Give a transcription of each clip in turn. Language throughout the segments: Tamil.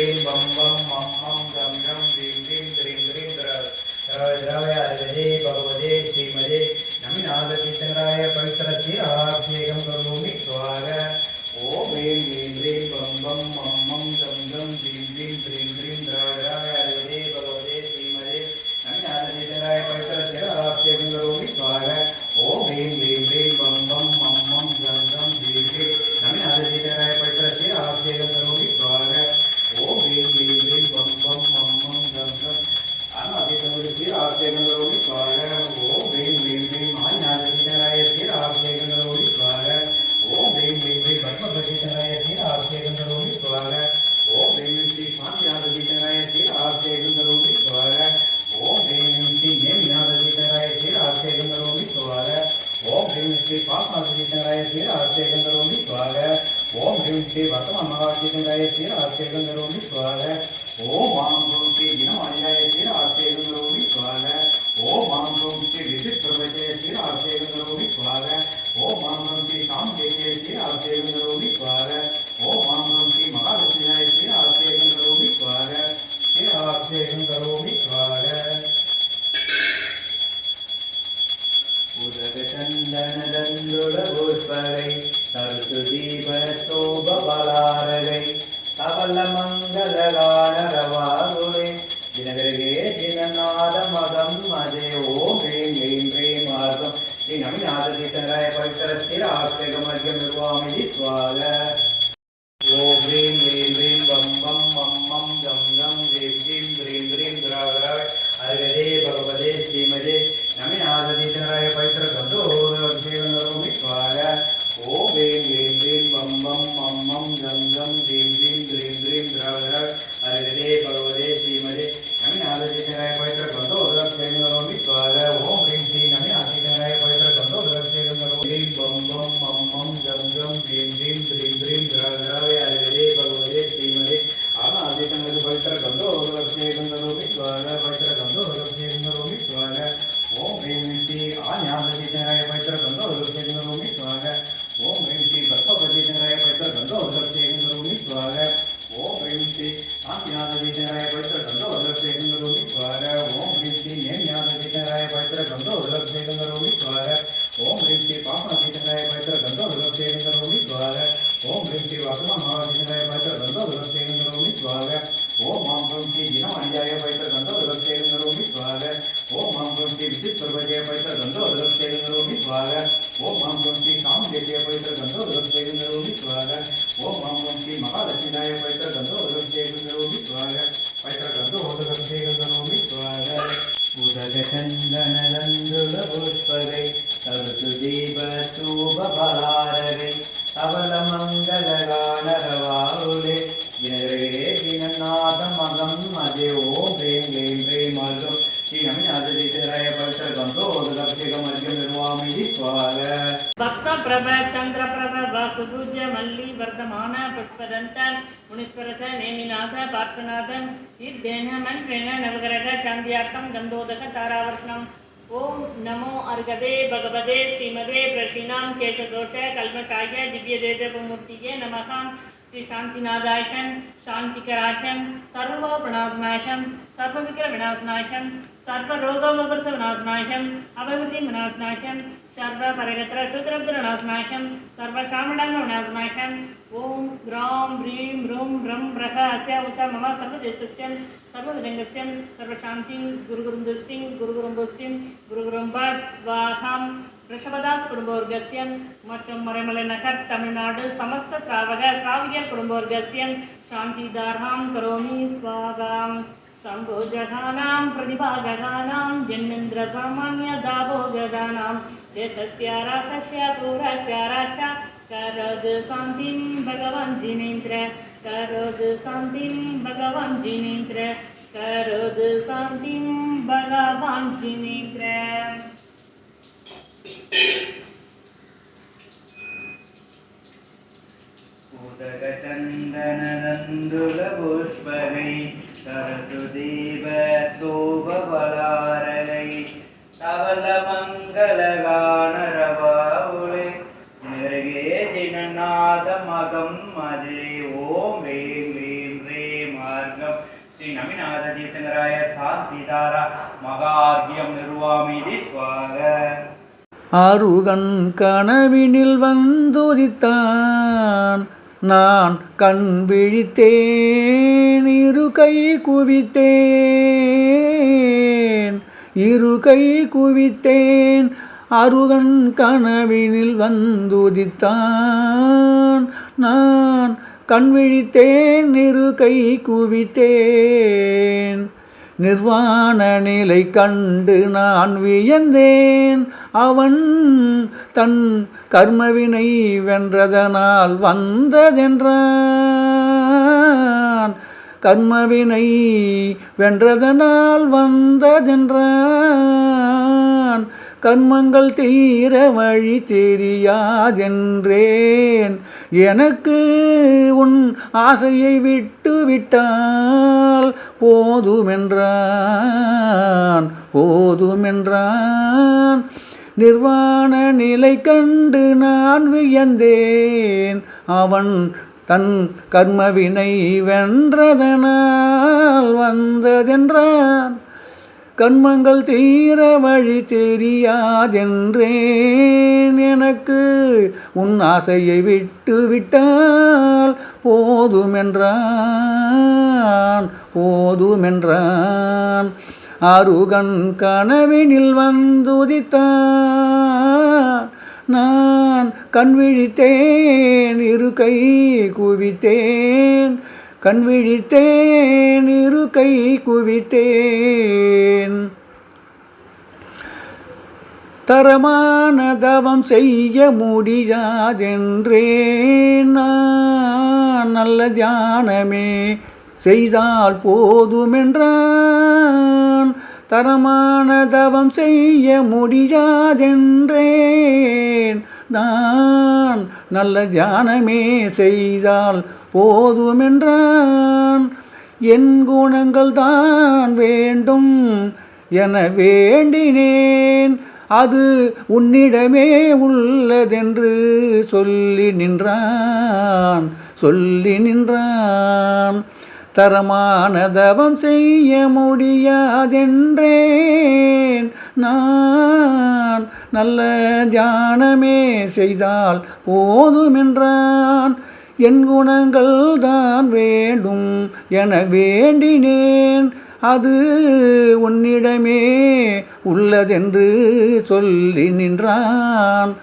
ह्रीं बं बं मं मं रं रं ह्रीं ह्रीं ह्रीं ह्रीं द्रवय द्रवय भगवते श्रीमदे नमिनादचितराय पवित्रस्थिराः மங்கள மங்களகாரவாரோ Çilenelen göre प्रभ चंद्रप्रभ वासुपूज मल्ली वर्धमान पुष्पदंत मुनीश्वरथ नेमिनाथ पार्थनाथ ईर्देन मन्त्रेण नवग्रह चांद्यार्थम गंधोदक तारावर्षणम ओम नमो अर्गदे भगवदे श्रीमदे प्रशीनां केशदोष कल्मषाय दिव्यदेशमूर्तिये नमः। श्री शांतिनादायकं शांतिकरायकं सर्वोपनाशनायकं, सर्वविघ्नविनाशनायकं सर्वरोगोपसवनाशनायकं अभवृद्धिविनाशनायकं सर्वपरगत्र शूद्रब्दुरणास्नाकं सर्वशामडानवणास्नाकम् ॐ ग्रां ह्रीं ह्रूं ह्रं रः अस्य उष मम सर्वदेशस्य सर्वविदङ्गस्य सर्वशान्तिं गुरुगुरुन्दुष्टिं गुरुगुरुम्बुष्टिं गुरुगुरुम्பாட் ஸ்வாகம் ரிஷபதாஸ் குடும்பவர்கசியன் மற்றும் மறைமலை நகர் தமிழ்நாடு சமஸ்த திராவக திராவிகர் குடும்பவர்கசியன் சாந்தி தார்ஹாம் கரோமி ஸ்வாகாம் सङ्गोजधानां प्रतिभाजगानां जिमिन्द्रसामान्यदावो जगानां देशस्यागवन् जिनिन्द्रः करद सन्तिं भगवन् जिनिन्द्ररोद सन्तिं भगवान् जिनेन्द्र। ಜಗಚಂದನದಂದುಲ ಪುಷ್ಪವೈ ಸರಸುದೇವ ಶೋಭವಲಾರಲೈ ಸವಲ ಮಂಗಲ ಗಾಣರವಾವುಳೆ ನೆರಗೆ ದಿನನಾದ ಮಗಂ ಮಜೆ ಓಂ ಏಂ ಏಂ ರೇ ಮಾರ್ಗಂ ಶ್ರೀ ನಮಿನಾಥ ಚೇತನರಾಯ சாந்திதார மகார்கியம் நிர்வாமிதி சுவாக ஆருகன் கனவினில் வந்துதித்தான் நான் கண் விழித்தேன் இரு கை குவித்தேன் இரு கை குவித்தேன் அருகன் கனவினில் வந்துதித்தான். நான் கண் விழித்தேன் இரு கை குவித்தேன் நிர்வாண நிலை கண்டு நான் வியந்தேன். அவன் தன் கர்மவினை வென்றதனால் வந்ததென்றான். கர்மவினை வென்றதனால் வந்ததென்றான். கர்மங்கள் தீர வழி தெரியாதென்றேன். எனக்கு உன் ஆசையை விட்டு விட்டால் போதுமென்றான் போதுமென்றான். நிர்வாண நிலை கண்டு நான் வியந்தேன். அவன் தன் கர்மவினை வென்றதனால் வந்ததென்றான். கர்மங்கள் தீர வழி தெரியாதென்றேன். எனக்கு உன் ஆசையை விட்டு விட்டால் போதுமென்றான் போதுமென்றான். அருகன் கனவினில் வந்துதித்தான். நான் கண் விழித்தேன் இரு கை குவித்தேன். கண் விழித்தேன் இரு கை குவித்தேன். தரமான தவம் செய்ய முடியாதென்றேன். நான் நல்ல தியானமே செய்தால் போதுமென்றான். தரமான தவம் செய்ய முடியாதென்றேன். நான் நல்ல தியானமே செய்தால் போதுமென்றான். என் குணங்கள் தான் வேண்டும் என வேண்டினேன். அது உன்னிடமே உள்ளதென்று சொல்லி நின்றான் சொல்லி நின்றான். தரமான தவம் செய்ய முடியாதென்றேன். நான் நல்ல தியானமே செய்தால் போதுமென்றான். என் குணங்கள் தான் வேண்டும் என வேண்டினேன். அது உன்னிடமே உள்ளதென்று சொல்லி நின்றான்.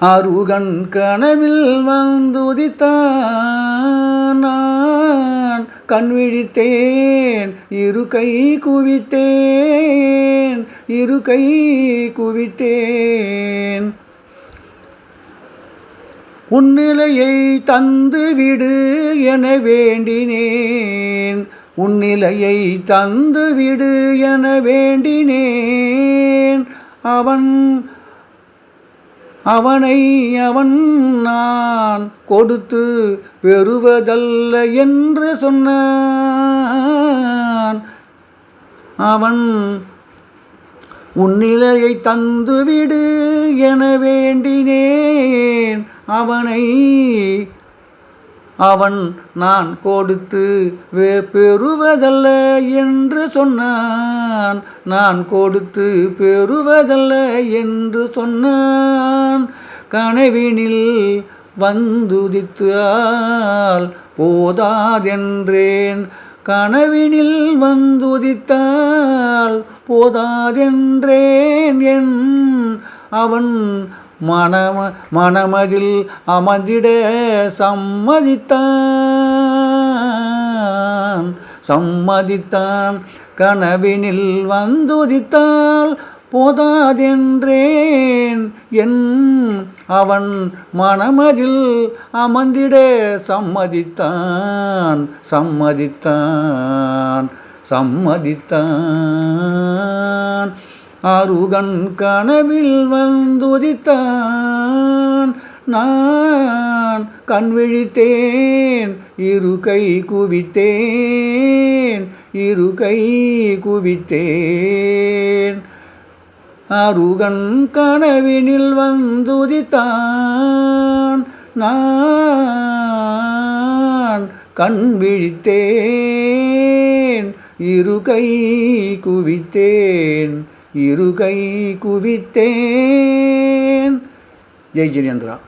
அருகன் கனவில் வந்துதித்தான். நான் கண் விழித்தேன் இரு கை குவித்தேன் இரு கை குவித்தேன். உன்னிலையை தந்து விடு என வேண்டினேன். உன்னிலையை தந்து விடு என வேண்டினேன். அவன் அவனை அவன் நான் கொடுத்து பெறுவதல்ல என்று சொன்னான். அவன் உன்னிலையை தந்துவிடு என வேண்டினேன். அவனை அவன் நான் கொடுத்து வே- பெறுவதல்ல என்று சொன்னான். நான் கொடுத்து பெறுவதல்ல என்று சொன்னான். கனவினில் வந்துதித்தால் போதாதென்றேன். கனவினில் வந்துதித்தால் போதாதென்றேன் என் அவன் மனம மனமதில் அமர்ந்திட சம்மதித்தான். சம்மதித்தான். கனவினில் வந்துதித்தால் போதாதென்றேன். என் அவன் மனமதில் அமர்ந்திட சம்மதித்தான் சம்மதித்தான் சம்மதித்தான். அருகன் கனவில் வந்துதித்தான் நான் கண் விழித்தேன் இரு கை குவித்தேன் இரு கை குவித்தேன். அருகன் கனவினில் வந்துதித்தான். நான் கண் விழித்தேன் இருகை குவித்தேன் இருகை குவித்தேன். ஜெய் ஜெயந்திரா